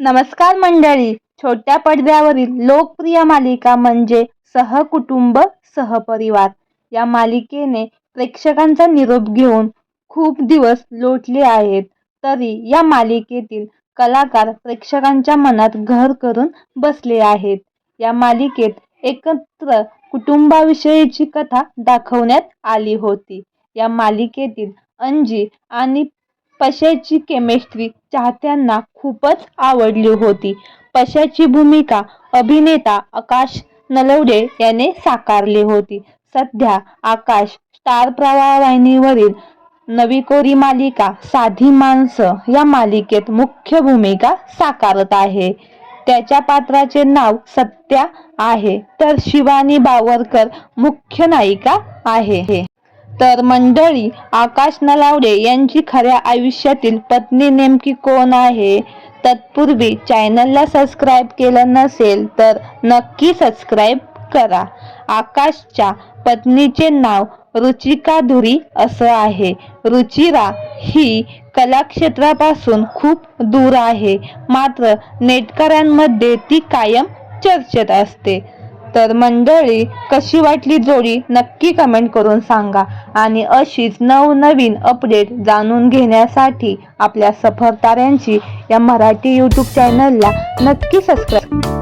नमस्कार मंडळी. छोट्या पडद्यावरील लोकप्रिय मालिका म्हणजे सहकुटुंब सहपरिवार. या मालिकेने प्रेक्षकांचा निरोप घेऊन खूप दिवस लोटले आहेत. तरी या मालिकेतील कलाकार प्रेक्षकांच्या मनात घर करून बसले आहेत. या मालिकेत एकत्र कुटुंबाविषयीची कथा दाखवण्यात आली होती. या मालिकेतील अंजी आणि पशाची केमिस्ट्री चाहत्यांना खूपच आवडली होती. पशाची भूमिका अभिनेता आकाश नलवडे याने साकारली होती. सध्या आकाश स्टार प्रवाह वाहिनीवरील नवी कोरी मालिका साधी माणसं या मालिकेत मुख्य भूमिका साकारत आहे. त्याच्या पात्राचे नाव सत्या आहे. तर शिवानी बावरकर मुख्य नायिका आहे. तर मंडळी आकाश नलावडे यांची खऱ्या आयुष्यातील पत्नी नेमकी कोण आहे? तत्पूर्वी चॅनलला सबस्क्राईब केलं नसेल तर नक्की सबस्क्राईब करा. आकाशच्या पत्नीचे नाव रुचिका धुरी असं आहे. रुचिरा ही कलाक्षेत्रापासून खूप दूर आहे. मात्र नेटकऱ्यांमध्ये ती कायम चर्चेत असते. तर मंडळी कशी वाटली जोडी? नक्की कमेंट करून सांगा. आणि अशीच नवनवीन अपडेट जाणून घेण्यासाठी आपल्या सफरताऱ्यांची या मराठी यूट्यूब चॅनलला नक्की सबस्क्राईब